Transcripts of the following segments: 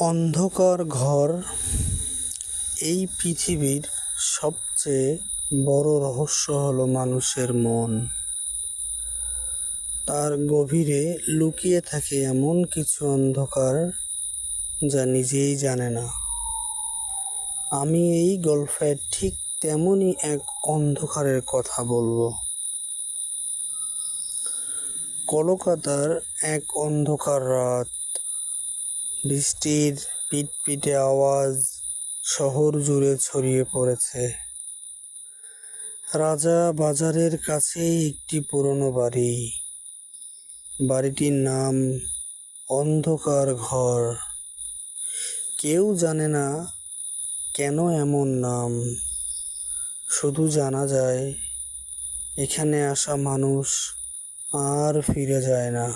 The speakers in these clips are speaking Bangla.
অন্ধকার ঘর এই পৃথিবীর সবচেয়ে বড় রহস্য হলো মানুষের মন। তার গভীরে লুকিয়ে থাকে এমন কিছু অন্ধকার যা নিজেই জানে না। আমি এই গল্পে ঠিক তেমনই এক অন্ধকারের কথা বলব। কলকাতার এক অন্ধকার রাত বৃষ্টির পিটপিটে আওয়াজ শহর জুড়ে ছড়িয়ে পড়েছে। রাজা বাজারের কাছেই একটি পুরনো বাড়ি। বাড়িটির নাম অন্ধকার ঘর। কেউ জানে না কেন এমন নাম। শুধু জানা যায়, এখানে আসা মানুষ আর ফিরে যায় না।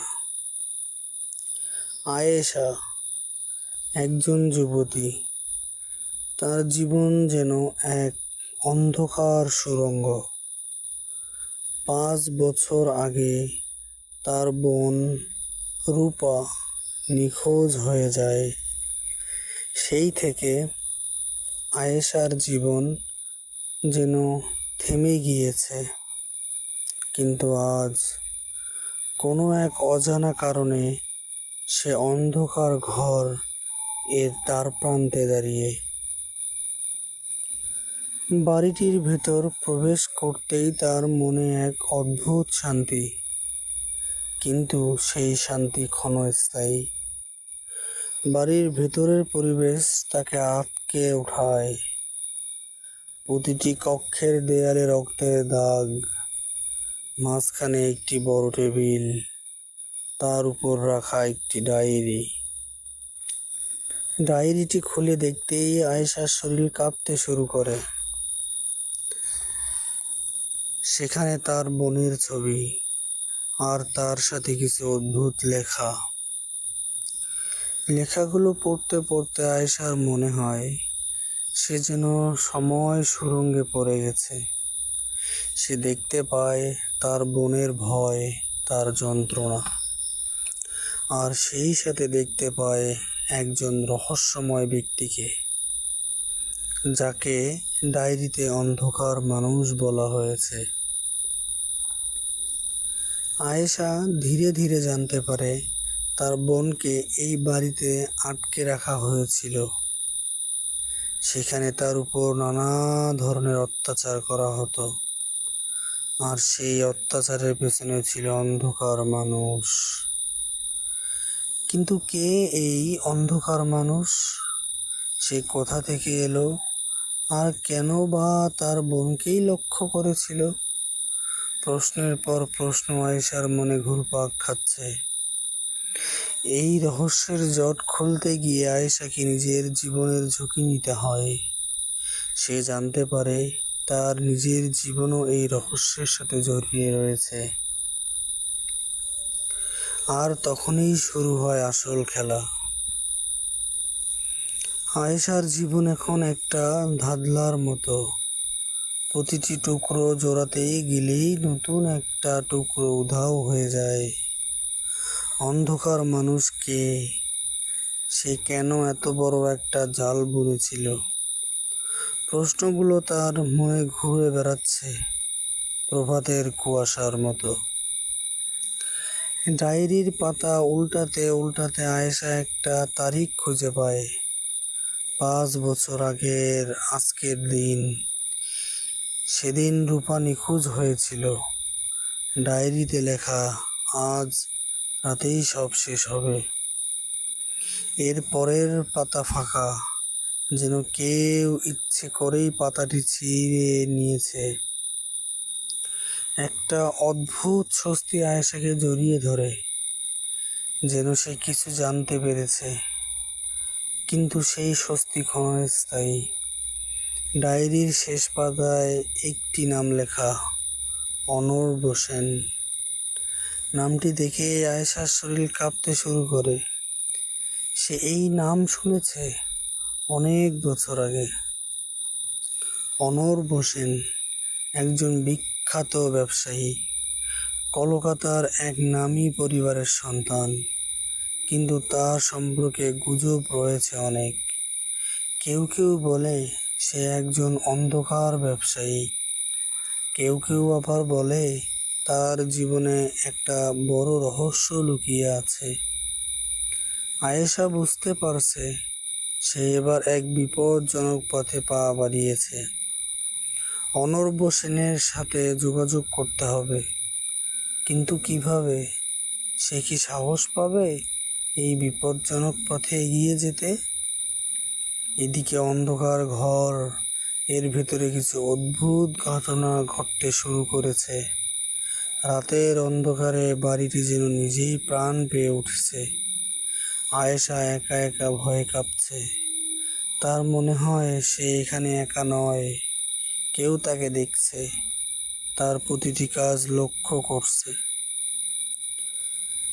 আয়েশা একজন যুবতী। তার জীবন যেন এক অন্ধকার সুড়ঙ্গ পাঁচ বছর আগে তার বোন রূপা নিখোঁজ হয়ে যায়। সেই থেকে আয়েশার জীবন যেন থেমে গিয়েছে। কিন্তু আজ কোনো এক অজানা কারণে সে অন্ধকার ঘর এর তার প্রান্তে দাঁড়িয়ে। বাড়িটির ভেতর প্রবেশ করতেই তার মনে এক অদ্ভুত শান্তি, কিন্তু সেই শান্তি ক্ষণস্থায়ী। বাড়ির ভেতরের পরিবেশ তাকে আটকে ওঠায় প্রতিটি কক্ষের দেয়ালে রক্তের দাগ, মাঝখানে একটি বড় টেবিল, তার উপর রাখা একটি ডায়েরি। ডায়েরিটি খুলে দেখতেই আয়েশার শরীর কাঁপতে শুরু করে। সেখানে তার বোনের ছবি আর তার সাথে কিছু অদ্ভুত লেখা। লেখাগুলো পড়তে পড়তে আয়েশার মনে হয় সে যেন সময় সুরঙ্গে পড়ে গেছে। সে দেখতে পায় তার বোনের ভয়, তার যন্ত্রণা। আর সেই সাথে দেখতে পায় একজন রহস্যময় ব্যক্তিকে, যাকে ডায়েরিতে অন্ধকার মানুষ বলা হয়েছে। আয়েশা ধীরে ধীরে জানতে পারে তার বোনকে এই বাড়িতে আটকে রাখা হয়েছিল। সেখানে তার উপর নানা ধরনের অত্যাচার করা হতো, আর সেই অত্যাচারের পেছনে ছিল অন্ধকার মানুষ। কিন্তু কে এই অন্ধকার মানুষ? সে কোথা থেকে এলো? আর কেন বা তার বোনকেই লক্ষ্য করেছিল? প্রশ্নের পর প্রশ্ন আয়েশার মনে ঘুরপাক খাচ্ছে। এই রহস্যের জট খুলতে গিয়ে আয়েশাকে নিজের জীবনের ঝুঁকি নিতে হয়। সে জানতে পারে তার নিজের জীবনও এই রহস্যের সাথে জড়িয়ে রয়েছে। আর তখনই শুরু হয় আসল খেলা। আয়েশার জীবন এখন একটা ধাঁধলার মতো। প্রতিটি টুকরো জোড়াতেই গেলেই নতুন একটা টুকরো উধাও হয়ে যায়। অন্ধকার মানুষকে সে কেন এত বড় একটা জাল বুনেছিল? প্রশ্নগুলো তার মনে ঘুরে বেড়াচ্ছে প্রভাতের কুয়াশার মতো। ডায়েরির পাতা উল্টাতে উল্টাতে আয়েশা একটা তারিখ খুঁজে পায়। পাঁচ বছর আগের আজকের দিন। সেদিন রূপা নিখোঁজ হয়েছিল। ডায়েরিতে লেখা, আজ রাতেই সব শেষ হবে। এর পরের পাতা ফাঁকা। যেন কেউ ইচ্ছে করেই পাতাটি ছিঁড়ে নিয়েছে। একটা অদ্ভুত স্বস্তি আয়েশাকে জড়িয়ে ধরে, যেন সে কিছু জানতে পেরেছে। কিন্তু সেই স্বস্তি ক্ষণস্থায়ী ডায়েরির শেষ পাতায় একটি নাম লেখা, অনর বসেন। নামটি দেখে আয়েশার শরীর কাঁপতে শুরু করে। সে এই নাম শুনেছে অনেক বছর আগে। অনর বসেন একজন বিখ্যাত ব্যবসায়ী। কলকাতার এক নামী পরিবারের সন্তান। কিন্তু তার সম্পর্কে গুজব রয়েছে অনেক। কেউ কেউ বলে সে একজন অন্ধকার ব্যবসায়ী। কেউ কেউ আবার বলে তার জীবনে একটা বড় রহস্য লুকিয়ে আছে। আয়েশা বুঝতে পারছে, সে এবার এক বিপজ্জনক পথে পা বাড়িয়েছে। অনর্ব সেনের সাথে যোগাযোগ করতে হবে। কিন্তু কীভাবে? সে কি সাহস পাবে এই বিপজ্জনক পথে এগিয়ে যেতে? এদিকে অন্ধকার ঘর, এর ভেতরে কিছু অদ্ভুত ঘটনা ঘটতে শুরু করেছে। রাতের অন্ধকারে বাড়িটি যেন নিজেই প্রাণ পেয়ে উঠছে। আয়েশা একা একা ভয়ে কাঁপছে। তার মনে হয় সে এখানে একা নয়। কেউ তাকে দেখছে, তার প্রতিটি কাজ লক্ষ্য করছে।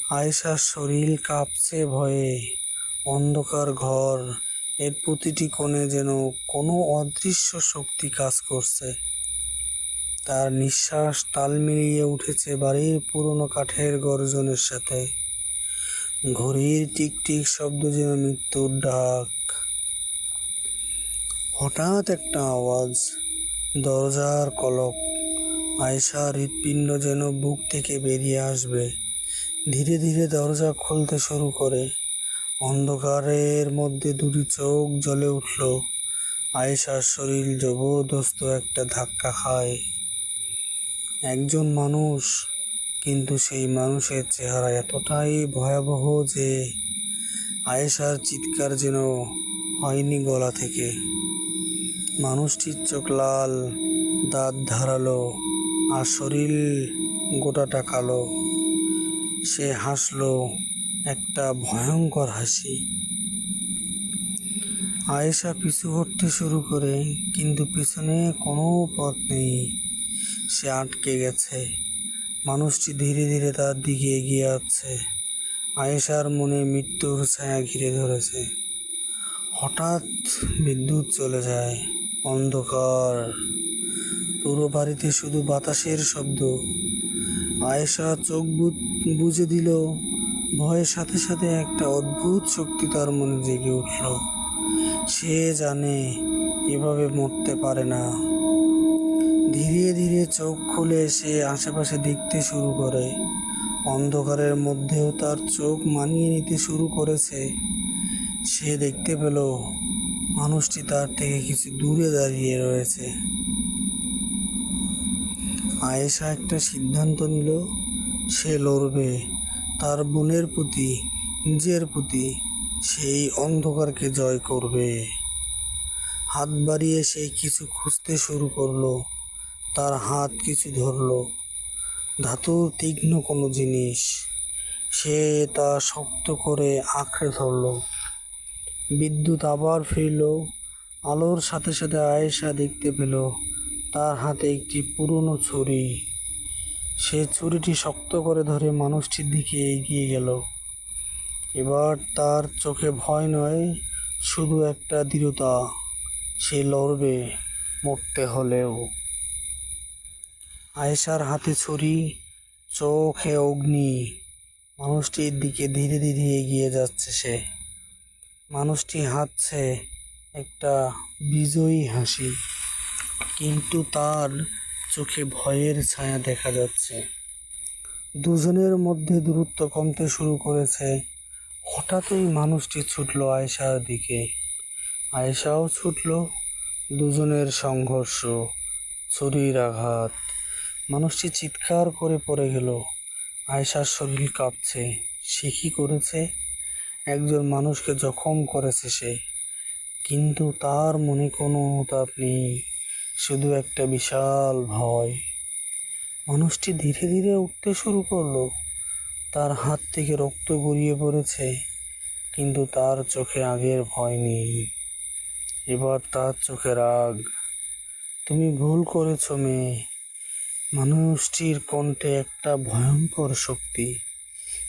আয়েশার শরীর কাঁপছে ভয়ে, অন্ধকার ঘর, এর প্রতিটি কোণে যেন কোনো অদৃশ্য শক্তি কাজ করছে। তার নিঃশ্বাস তাল মিলিয়ে উঠেছে বাড়ির পুরনো কাঠের গর্জনের সাথে। ঘড়ির টিকটিক শব্দ যেন মৃত্যুর ডাক। হঠাৎ একটা আওয়াজ দরজার কলক। আয়সা হৃৎপিণ্ড যেন বুক থেকে বেরিয়ে আসবে। ধীরে ধীরে দরজা খুলতে শুরু করে। অন্ধকারের মধ্যে দুটি চোখ জ্বলে উঠল। আয়েশার শরীর জবরদস্ত একটা ধাক্কা খায়। একজন মানুষ, কিন্তু সেই মানুষের চেহারা এতটাই ভয়াবহ যে আয়েশার চিৎকার যেন হয়নি গলা থেকে। মানুষটির চোখ লাল, দাঁত ধারালো আর শরীর গোটাটা কালো। সে হাসলো একটা ভয়ঙ্কর হাসি। আয়েশা পিছু হটতে শুরু করে, কিন্তু পিছনে কোনো পথ নেই। সে আটকে গেছে। মানুষটি ধীরে ধীরে তার দিকে এগিয়ে আসছে আয়েশার মনে মৃত্যুর ছায়া ঘিরে ধরেছে। হঠাৎ বিদ্যুৎ চলে যায়। অন্ধকার। পুরো বাড়িতে শুধু বাতাসের শব্দ। আয়েশা চোখ বু- বুজে দিল ভয়ের সাথে সাথে একটা অদ্ভুত শক্তি তার মনে জেগে উঠল। সে জানে এভাবে মরতে পারে না। ধীরে ধীরে চোখ খুলে সে আশেপাশে দেখতে শুরু করে। অন্ধকারের মধ্যেও তার চোখ মানিয়ে নিতে শুরু করেছে। সে দেখতে পেল মানুষটি তার থেকে কিছু দূরে দাঁড়িয়ে রয়েছে। আয়েশা একটা সিদ্ধান্ত নিল, সে লড়বে। তার বোনের প্রতি, নিজের প্রতি সেই অন্ধকারকে জয় করবে। হাত বাড়িয়ে সে কিছু খুঁজতে শুরু করল। তার হাত কিছু ধরলো। ধাতুর তীক্ষ্ণ কোনো জিনিস। সে তা শক্ত করে আঁকড়ে ধরলো। বিদ্যুৎ আবার ফিরল। আলোর সাথে সাথে আয়েশা দেখতে পেল তার হাতে একটি পুরনো ছুরি। সে ছুরিটি শক্ত করে ধরে মানুষটির দিকে এগিয়ে গেল। এবার তার চোখে ভয় নয়, শুধু একটা দৃঢ়তা। সে লড়বে মরতে হলেও। আয়েশার হাতে ছুরি, চোখে অগ্নি। মানুষটির দিকে ধীরে ধীরে এগিয়ে যাচ্ছে সে। মানুষটি হাঁটছে একটা বিজয়ী হাসি, কিন্তু তার চোখে ভয়ের ছায়া দেখা যাচ্ছে। দুজনের মধ্যে দূরত্ব কমতে শুরু করেছে। হঠাৎই মানুষটি ছুটলো আয়েশার দিকে। আয়েশাও ছুটল দুজনের সংঘর্ষ, ছুরির আঘাত। মানুষটি চিৎকার করে পড়ে গেল। আয়েশার শরীর কাঁপছে। সে কি করেছে? একজন মানুষকে জখম করেছে সে। কিন্তু তার মনে কোনো অনুতাপ নেই, শুধু একটা বিশাল ভয়। মানুষটি ধীরে ধীরে উঠতে শুরু করল। তার হাত থেকে রক্ত গড়িয়ে পড়েছে, কিন্তু তার চোখে আগের ভয় নেই। এবার তার চোখে রাগ। তুমি ভুল করেছ মেয়ে। মানুষটির কণ্ঠে একটা ভয়ঙ্কর শক্তি।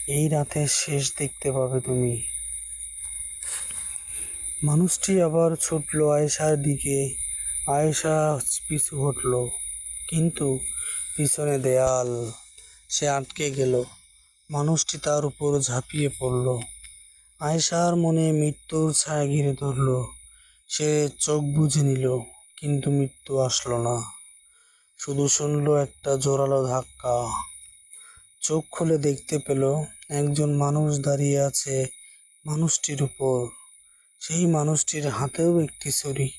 এই রাতের শেষ দেখতে পাবে তুমি। মানুষটি আবার ছুটলো আয়েশার দিকে। আয়েশা পিছু হটল, কিন্তু পিছনে দেয়াল। সে আটকে গেল। মানুষটি তার উপর ঝাঁপিয়ে পড়ল। আয়েশার মনে মৃত্যুর ছায়া ঘিরে ধরল। সে চোখ বুঝে নিল, কিন্তু মৃত্যু আসলো না। শুধু শুনল একটা জোরালো ধাক্কা। চোখ খুলে দেখতে পেল, একজন মানুষ দাঁড়িয়ে আছে মানুষটির উপর। সেই মানুষটির হাতেও একটি ছুরি।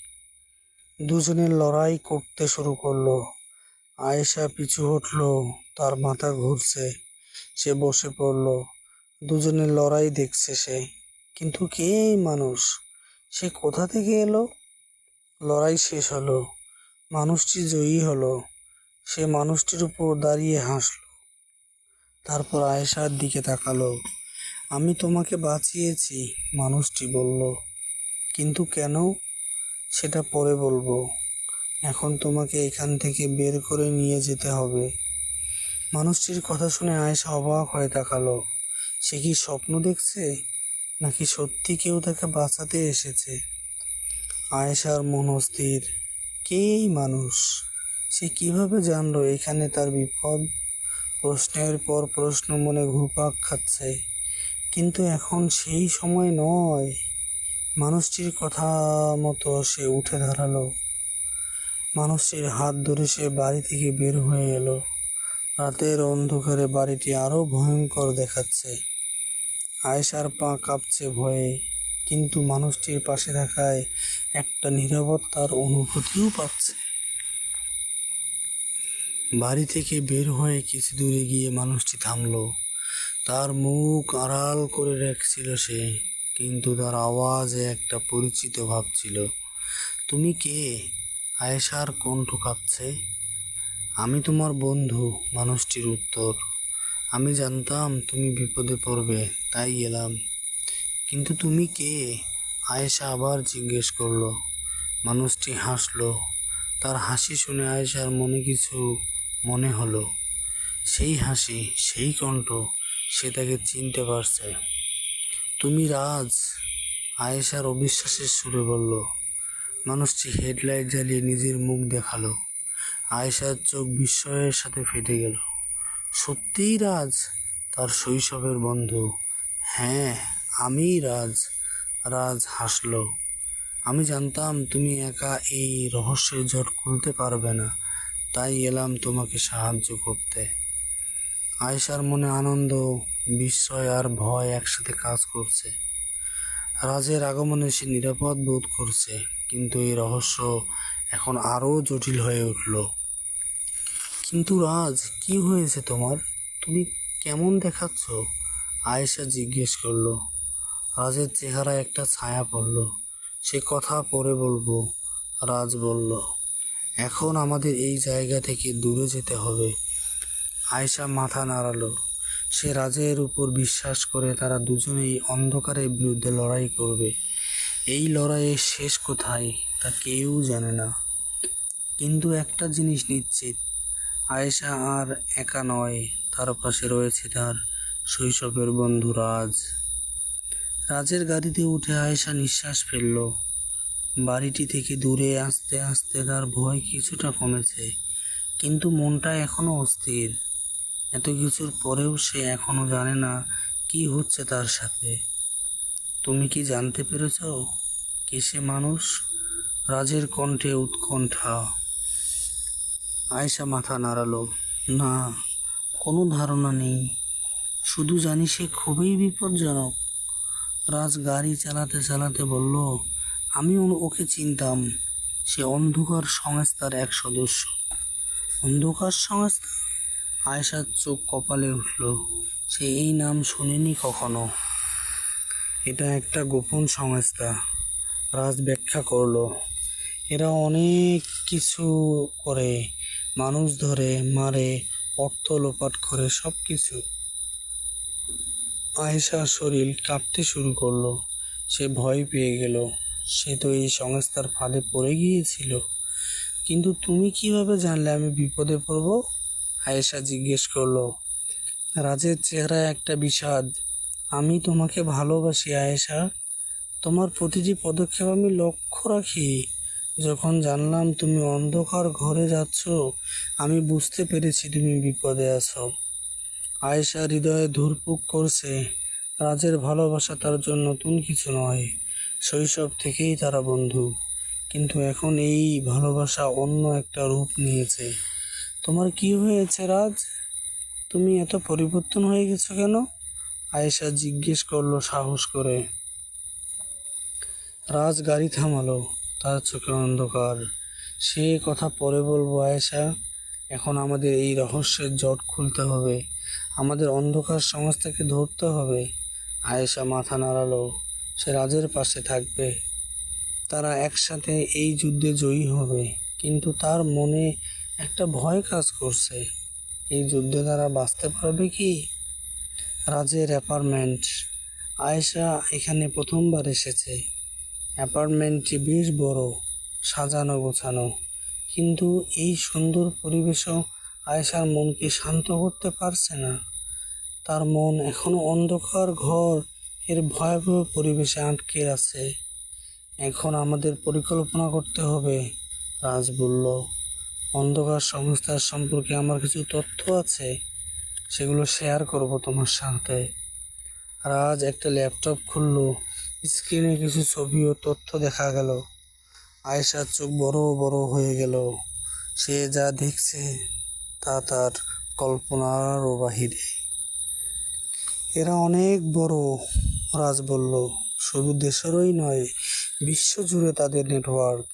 দুজনে লড়াই করতে শুরু করল। আয়েশা পিছু হটলো, তার মাথা ঘুরছে, সে বসে পড়ল। দুজনে লড়াই দেখছে সে, কিন্তু কে মানুষ? সে কোথা থেকে এলো? লড়াই শেষ হলো, মানুষটি জয়ী হলো, সে মানুষটির উপর দাঁড়িয়ে হাসল। তারপর আয়েশার দিকে তাকালো, আমি তোমাকে বাঁচিয়েছি মানুষটি বলল। কিন্তু কেন? সেটা পরে বলব। এখন তোমাকে এখান থেকে বের করে নিয়ে যেতে হবে। মানুষটির কথা শুনে আয়েশা অবাক হয়ে তাকালো। সে কি স্বপ্ন দেখছে? নাকি সত্যি কেউ তাকে বাঁচাতে এসেছে? আয়েশার মন অস্থির। কে এই মানুষ? সে কীভাবে জানলো এখানে তার বিপদ? প্রশ্নের পর প্রশ্ন মনে ঘুরপাক খাচ্ছে। কিন্তু এখন সেই সময় নয়। মানুষটির কথা মতো সে উঠে দাঁড়াল। মানুষটির হাত ধরে সে বাড়ি থেকে বের হয়ে এলো। রাতের অন্ধকারে বাড়িটি আরও ভয়ঙ্কর দেখাচ্ছে। আয়েশার পা কাঁপছে ভয়ে, কিন্তু মানুষটির পাশে থাকায় একটা নিরাপত্তার অনুভূতিও পাচ্ছে। বাড়ি থেকে বের হয়ে কিছু দূরে গিয়ে মানুষটি থামলো। তার মুখ আড়াল করে রাখছিল সে। কিন্তু তার আওয়াজে একটা পরিচিত ভাব ছিল। তুমি কে? আয়েশার কণ্ঠ কাঁপছে। আমি তোমার বন্ধু, মানুষটির উত্তর। আমি জানতাম তুমি বিপদে পড়বে, তাই এলাম। কিন্তু তুমি কে? আয়েশা আবার জিজ্ঞেস করল। মানুষটি হাসলো। তার হাসি শুনে আয়েশার মনে কিছু মনে হলো। সেই হাসি, সেই কণ্ঠ, সে তাকে চিনতে পারছে। তুমি রাজ, আয়েশার অবিশ্বাসের সুরে বলল। মানুষটি হেডলাইট জ্বালিয়ে নিজের মুখ দেখাল। আয়েশার চোখ বিস্ময়ের সাথে ফেটে গেল। সত্যিই রাজ, তার শৈশবের বন্ধু। হ্যাঁ আমিই রাজ। রাজ হাসল। আমি জানতাম তুমি একা এই রহস্যের জট খুলতে পারবে না, তাই এলাম তোমাকে সাহায্য করতে। আয়েশার মনে আনন্দ বিস্ময় আর ভয় একসাথে কাজ করছে। রাজের আগমনে সে নিরাপদ বোধ করছে, কিন্তু এই রহস্য এখন আরও জটিল হয়ে উঠল। কিন্তু রাজ, কি হয়েছে তোমার? তুমি কেমন দেখাচ্ছ? আয়েশা জিজ্ঞেস করল। রাজের চেহারা একটা ছায়া পড়ল। সে কথা পরে বলব, রাজ বলল, এখন আমাদের এই জায়গা থেকে দূরে যেতে হবে। আয়েশা মাথা নাড়ালো। সে রাজের উপর বিশ্বাস করে তারা দুজনেই অন্ধকারের বিরুদ্ধে লড়াই করবে। এই লড়াইয়ের শেষ কোথায় তা কেউ জানে না। কিন্তু একটা জিনিস নিশ্চিত, আয়েশা আর একা নয়, তার পাশে রয়েছে তার শৈশবের বন্ধু রাজ। রাজের গাড়িতে উঠে আয়েশা নিঃশ্বাস ফেলল। বাড়িটি থেকে দূরে আস্তে আস্তে তার ভয় কিছুটা কমেছে, কিন্তু মনটা এখনও অস্থির। এত কিছুর পরেও সে এখনও জানে না কি হচ্ছে তার সাথে। তুমি কি জানতে পেরেছ কে সে মানুষ? রাজের কণ্ঠে উৎকণ্ঠা। আয়েশা মাথা নাড়ালো। না, কোনো ধারণা নেই। শুধু জানি সে খুবই বিপজ্জনক। রাজ গাড়ি চালাতে চালাতে বলল, আমি ওকে চিনতাম। সে অন্ধকার সংস্থার এক সদস্য। অন্ধকার সংস্থা? আয়েশার চোখ কপালে উঠল। সে এই নাম শুনেনি কখনো। এটা একটা গোপন সংস্থা। রাজ ব্যাখ্যা করল, এরা অনেক কিছু করে। মানুষ ধরে, মারে, অর্থ লোপাট করে সব কিছু আয়েশার শরীর কাঁপতে শুরু করল। সে ভয় পেয়ে গেল। সে তো এই সংস্থার ফাঁদে পড়ে গিয়েছিল। কিন্তু তুমি কীভাবে জানলে আমি বিপদে পড়ব? আয়েশা জিজ্ঞেস করল, রাজের চেহারায় একটা বিষাদ। আমি তোমাকে ভালোবাসি, আয়েশা। তোমার প্রতিটি পদক্ষেপ আমি লক্ষ্য রাখি। যখন জানলাম তুমি অন্ধকার ঘরে যাচ্ছ, আমি বুঝতে পেরেছি তুমি বিপদে আছো। আয়েশা হৃদয়ে ধুরপুক করছে, রাজের ভালোবাসা তার জন্য নতুন কিছু নয়, শৈশব থেকেই তারা বন্ধু। কিন্তু এখন এই ভালোবাসা অন্য একটা রূপ নিয়েছে। তোমার কি হয়েছে, রাজ? তুমি এত পরিবর্তন হয়ে গেছো কেন? আয়েশা জিজ্ঞেস করল সাহস করে। রাজ গাড়ি থামালো, তার চোখে অন্ধকার। সে কথা পরে বলব, আয়েশা। এখন আমাদের এই রহস্যের জট খুলতে হবে। আমাদের অন্ধকার সমাজটাকে ধরতে হবে। আয়েশা মাথা নাড়ালো, সে রাজের পাশে থাকবে। তারা একসাথে এই যুদ্ধে জয়ী হবে, কিন্তু তার মনে একটা ভয় কাজ করছে। এই যুদ্ধে তারা বাঁচতে পারবে কি? রাজের অ্যাপার্টমেন্ট। আয়েশা এখানে প্রথমবার এসেছে। অ্যাপার্টমেন্টটি বেশ বড়, সাজানো গোছানো। কিন্তু এই সুন্দর পরিবেশও আয়েশার মনকে শান্ত করতে পারছে না। তার মন এখনও অন্ধকার ঘর, এর ভয়াবহ পরিবেশে আটকে আছে। এখন আমাদের পরিকল্পনা করতে হবে রাজ বলল অন্ধকার সংস্থার সম্পর্কে আমার কিছু তথ্য আছে, সেগুলো শেয়ার করব তোমার সাথে। রাজ একটা ল্যাপটপ খুললো স্ক্রিনে কিছু ছবি ও তথ্য দেখা গেল। আয়েশার চোখ বড় বড় হয়ে গেল। সে যা দেখছে, তা তার কল্পনারও বাহিরে। এরা অনেক বড়, রাজ বলল। শুধু দেশেরই নয়, বিশ্বজুড়ে তাদের নেটওয়ার্ক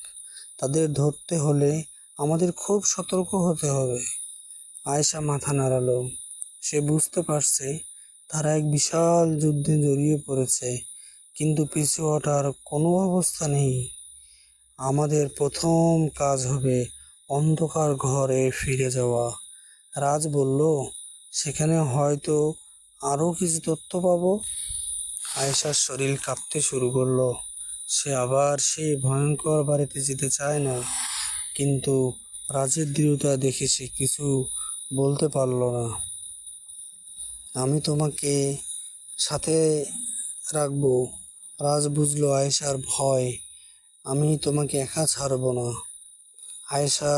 তাদের ধরতে হলে আমাদের খুব সতর্ক হতে হবে। আয়েশা মাথা নাড়ালো। সে বুঝতে পারছে তারা এক বিশাল যুদ্ধে জড়িয়ে পড়েছে, কিন্তু পিছু হটার কোনো অবস্থা নেই। আমাদের প্রথম কাজ হবে অন্ধকার ঘরে ফিরে যাওয়া। রাজ বলল, সেখানে হয়তো আরও কিছু তথ্য পাবো? আয়েশার শরীর কাঁপতে শুরু করল। সে আবার সেই ভয়ঙ্কর বাড়িতে যেতে চায় না। কিন্তু রাজের দৃঢ়তা দেখে সে কিছু বলতে পারল না। আমি তোমাকে সাথে রাখব, রাজ বুঝলো আয়েশার ভয়, আমি তোমাকে একা ছাড়বো না। আয়েশা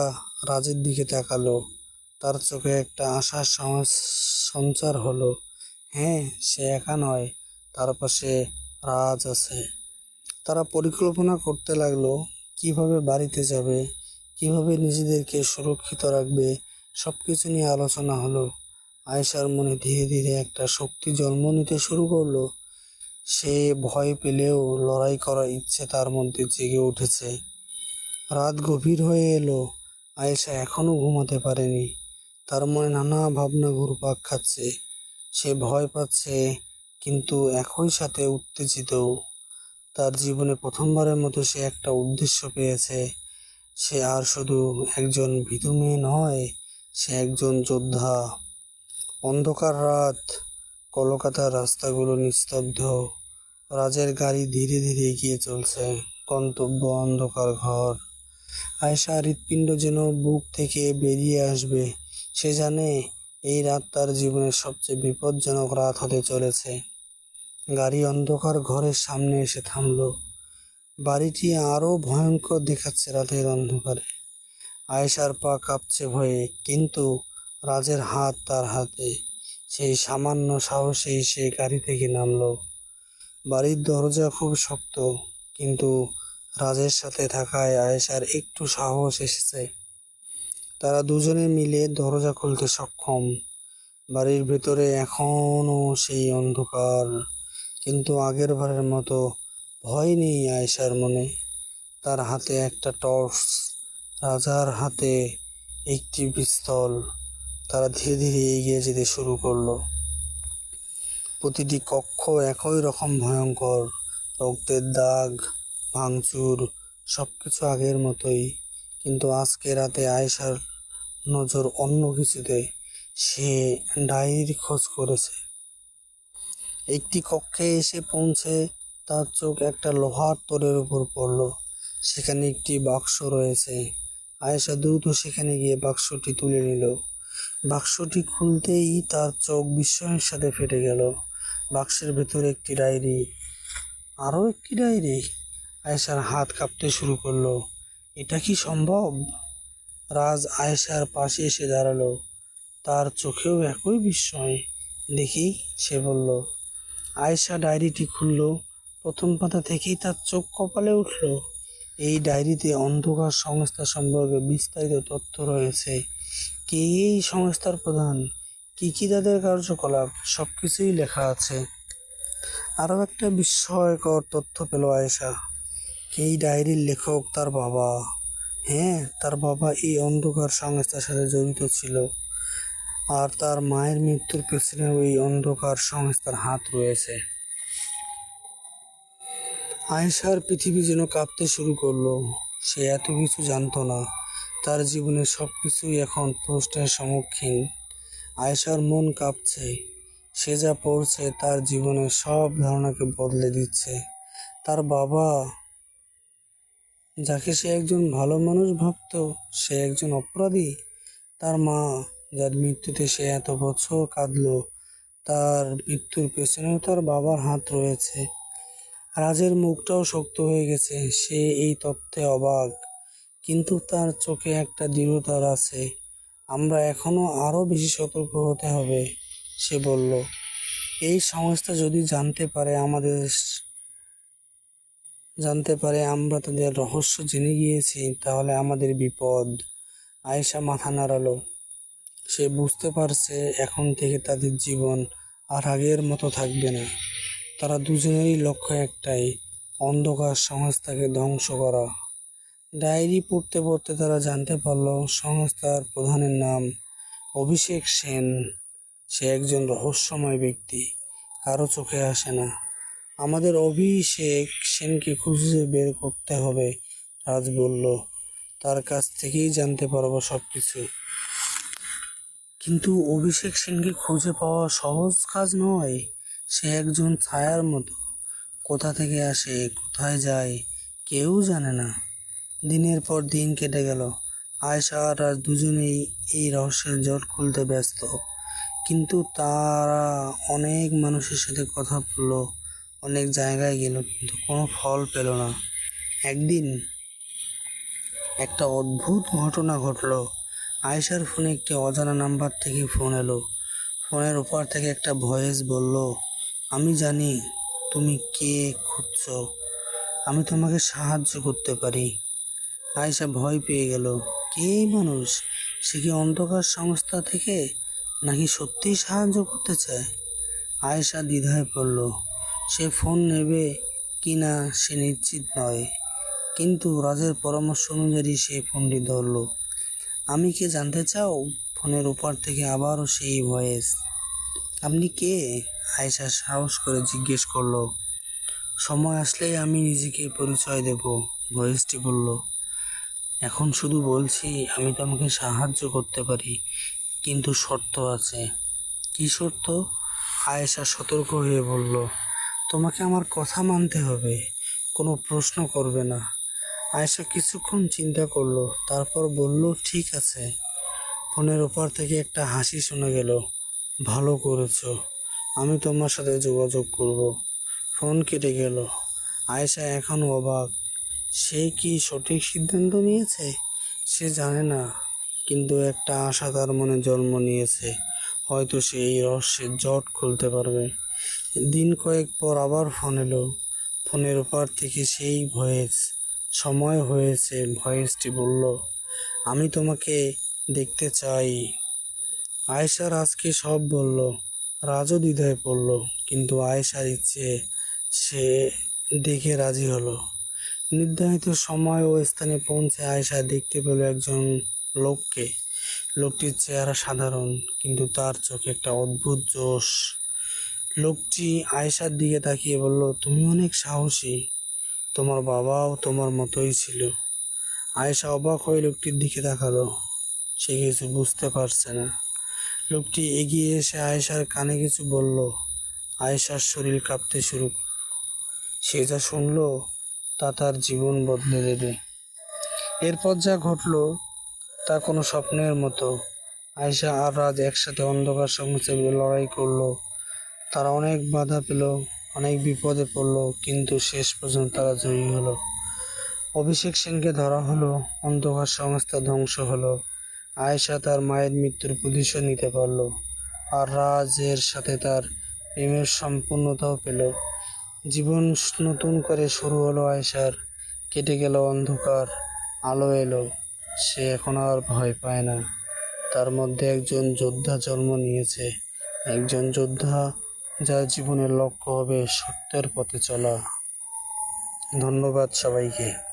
রাজের দিকে তাকালো, তার চোখে একটা আশার সঞ্চার হলো। হ্যাঁ সে একা নয়, তার পাশে রাজ আছে। তারা পরিকল্পনা করতে লাগল, কীভাবে বাড়িতে যাবে? কীভাবে নিজেদেরকে সুরক্ষিত রাখবে সব কিছু নিয়ে আলোচনা হলো। আয়েশার মনে ধীরে ধীরে একটা শক্তি জন্ম নিতে শুরু করল। সে ভয় পেলেও লড়াই করার ইচ্ছে তার মধ্যে জেগে উঠেছে। রাত গভীর হয়ে এলো। আয়েশা এখনও ঘুমাতে পারেনি। তার মনে নানা ভাবনা ঘুরপাক খাচ্ছে। সে ভয় পাচ্ছে, কিন্তু একই সাথে উত্তেজিত তার জীবনে প্রথমবারের মতো সে একটা উদ্দেশ্য পেয়েছে। সে আর শুধু একজন ভীতু মেয়ে নয়, সে একজন যোদ্ধা। অন্ধকার রাত, কলকাতার রাস্তাগুলো নিস্তব্ধ। রাজের গাড়ি ধীরে ধীরে এগিয়ে চলছে, গন্তব্য অন্ধকার ঘর। আয়সা হৃৎপিণ্ড যেন বুক থেকে বেরিয়ে আসবে। সে জানে এই রাত তার জীবনের সবচেয়ে বিপজ্জনক রাত হতে চলেছে। গাড়ি অন্ধকার ঘরের সামনে এসে থামলো। বাড়িটি আরও ভয়ঙ্কর দেখাচ্ছে রাতের অন্ধকারে। আয়েশার পা কাঁপছে ভয়ে, কিন্তু রাজের হাত তার হাতে। সেই সামান্য সাহসেই সে গাড়ি থেকে নামলো। বাড়ির দরজা খুব শক্ত, কিন্তু রাজের সাথে থাকায় আয়েশার একটু সাহস এসেছে। তারা দুজনে মিলে দরজা খুলতে সক্ষম। বাড়ির ভেতরে এখনও সেই অন্ধকার, কিন্তু আগের বারের মতো ভয় নেই আয়েশার মনে। তার হাতে একটা টর্চ, রাজার হাতে একটি পিস্তল। তারা ধীরে ধীরে এগিয়ে যেতে শুরু করল। প্রতিটি কক্ষ একই রকম ভয়ঙ্কর। রক্তের দাগ, ভাঙচুর সব কিছু আগের মতোই। কিন্তু আজকে রাতে আয়েশার নজর অন্য কিছুতে। সে ডায়েরির খোঁজ করেছে। একটি কক্ষে এসে পৌঁছে তার চোখ একটা লোহার তোরের উপর পড়ল। সেখানে একটি বাক্স রয়েছে। আয়েশা দ্রুত সেখানে গিয়ে বাক্সটি তুলে নিল। বাক্সটি খুলতেই তার চোখ বিস্ময়ের সাথে ফেটে গেল। বাক্সের ভেতরে একটি ডায়েরি। আরও একটি ডায়েরি? আয়েশার হাত কাঁপতে শুরু করল। এটা কি সম্ভব? রাজ আয়েশার পাশে এসে দাঁড়াল। তার চোখেও একই বিস্ময়। দেখি সে বলল, আয়েশা, ডায়েরিটি খুলল? প্রথম পাতা থেকেই তার চোখ কপালে উঠল। এই ডায়েরিতে অন্ধকার সংস্থা সম্পর্কে বিস্তারিত তথ্য রয়েছে। কে এই সংস্থার প্রধান? কি কি তাদের কার্যকলাপ? সবকিছুই লেখা আছে। আরও একটা বিস্ময়কর তথ্য পেল আয়েশা। এই ডায়েরির লেখক? তার বাবা। হ্যাঁ তার বাবা এই অন্ধকার সংস্থার সাথে জড়িত ছিল। আর তার মায়ের মৃত্যুর পেছনেও এই অন্ধকার সংস্থার হাত রয়েছে। আয়েশার পৃথিবী যেন কাঁপতে শুরু করল। সে এত কিছু জানতো না। তার জীবনের সব কিছুই এখন প্রশ্নের সম্মুখীন। আয়েশার মন কাঁপছে। সে যা পড়ছে তার জীবনের সব ধারণাকে বদলে দিচ্ছে। তার বাবা, যাকে সে একজন ভালো মানুষ ভাবত, সে একজন অপরাধী। তার মা, যার মৃত্যুতে সে এত বছর কাঁদলো, তার মৃত্যুর পেছনেও তার বাবার হাত রয়েছে। রাজের মুখটাও শক্ত হয়ে গেছে, সে এই তত্ত্বে অবাক। কিন্তু তার চোখে একটা দৃঢ়তার আছে। আমরা এখনও আরও বেশি সতর্ক হতে হবে, সে বলল। এই সংস্থা যদি জানতে পারে আমাদের জানতে পারে আমরা তাদের রহস্য জেনে গিয়েছি, তাহলে আমাদের বিপদ। আয়েশা মাথা নাড়ালো। সে বুঝতে পারছে এখন থেকে তাদের জীবন আর আগের মতো থাকবে না। তারা দুজনেরই লক্ষ্য একটাই, অন্ধকার সংস্থাকে ধ্বংস করা। ডায়েরি পড়তে পড়তে তারা জানতে পারল, সংস্থার প্রধানের নাম অভিষেক সেন। সে একজন রহস্যময় ব্যক্তি, কারও চোখে আসে না। আমাদের অভিষেক সেনকে খুঁজে বের করতে হবে, রাজ বলল। তার কাছ থেকেই জানতে পারব সব কিছু কিন্তু অভিষেক সেনকে খুঁজে পাওয়া সহজ কাজ নয়। সে একজন ছায়ার মতো। কোথা থেকে আসে, কোথায় যায়, কেউ জানে না। দিনের পর দিন কেটে গেল। আয়সা আর রাজ দুজনেই এই রহস্যের জট খুলতে ব্যস্ত। কিন্তু তারা অনেক মানুষের সাথে কথা বলল, অনেক জায়গায় গেল, কিন্তু কোনো ফল পেল না। একদিন একটা অদ্ভুত ঘটনা ঘটলো। আয়েশার ফোনে একটি অজানা নাম্বার থেকে ফোন এলো। ফোনের ওপার থেকে একটা ভয়েস বলল আমি জানি তুমি কে খুঁজছ। আমি তোমাকে সাহায্য করতে পারি। আয়েশা ভয় পেয়ে গেল। কে মানুষ? সে কি অন্ধকার সংস্থা থেকে নাকি সত্যিই সাহায্য করতে চায়? আয়েশা দ্বিধায় পড়ল। সে ফোন নেবে কি না সে নিশ্চিত নয়। কিন্তু রাজের পরামর্শ অনুযায়ী সে ফোনটি ধরল। আমি কে জানতে চাও? ফোনের ওপার থেকে আবারও সেই ভয়েস। আপনি কে? আয়েশা সাহস করে জিজ্ঞেস করল, সময় আসলেই আমি নিজেকে পরিচয় দেব? ভয়েসটি বলল, এখন শুধু বলছি আমি তোমাকে সাহায্য করতে পারি, কিন্তু শর্ত আছে। কি শর্ত? আয়েশা সতর্ক হয়ে বলল, তোমাকে আমার কথা মানতে হবে, কোনো প্রশ্ন করবে না। আয়েশা কিছুক্ষণ চিন্তা করল, তারপর বলল, ঠিক আছে। ফোনের ওপর থেকে একটা হাসি শোনা গেল, ভালো করেছ। আমি তোমার সাথে যোগাযোগ করব। ফোন কেটে গেল। আয়েশা এখনও অবাক। সে কি সঠিক সিদ্ধান্ত নিয়েছে? সে জানে না, কিন্তু একটা আশা তার মনে জন্ম নিয়েছে। হয়তো সে এই রহস্যের জট খুলতে পারবে। দিন কয়েক পর আবার ফোন এলো। ফোনের ওপার থেকে সেই ভয়েস, সময় হয়েছে, ভয়েসটি বলল, আমি তোমাকে দেখতে চাই। আয়েশার আজকে সব বলল। রাজও দ্বিধায় পড়ল, কিন্তু আয়েশার ইচ্ছে, সে দেখে রাজি হলো। নির্ধারিত সময় ও স্থানে পৌঁছে আয়েশা দেখতে পেল একজন লোককে। লোকটির চেহারা সাধারণ, কিন্তু তার চোখে একটা অদ্ভুত জোশ। লোকটি আয়েশার দিকে তাকিয়ে বলল, তুমি অনেক সাহসী। তোমার বাবাও তোমার মতোই ছিল। আয়েশা অবাক হয়ে লোকটির দিকে তাকালো। সে কিছু বুঝতে পারছে না। লোকটি এগিয়ে এসে আয়েশার কানে কিছু বলল। আয়েশার শরীর কাঁপতে শুরু সে যা শুনলো, তা তার জীবন বদলে দেবে। এরপর যা ঘটলো, তা কোনো স্বপ্নের মতো। আয়েশা আর রাজ একসাথে অন্ধকার সঙ্গে লড়াই করল। তারা অনেক বাধা পেল, অনেক বিপদে পড়ল, কিন্তু শেষ পর্যন্ত তারা জয়ী হলো। অভিষেক সেনকে ধরা হলো, অন্ধকার সংস্থা ধ্বংস হলো। আয়েশা তার মায়ের মৃত্যুর প্রতিশোধ নিতে পারল আর রাজের সাথে তার প্রেমের সম্পূর্ণতাও পেল। জীবন নতুন করে শুরু হলো আয়সার কেটে গেল অন্ধকার। আলো এলো। সে এখন আর ভয় পায় না। তার মধ্যে একজন যোদ্ধা জন্ম নিয়েছে। একজন যোদ্ধা যার জীবনের লক্ষ্য হবে সত্যের পথে চলা। ধন্যবাদ সবাইকে।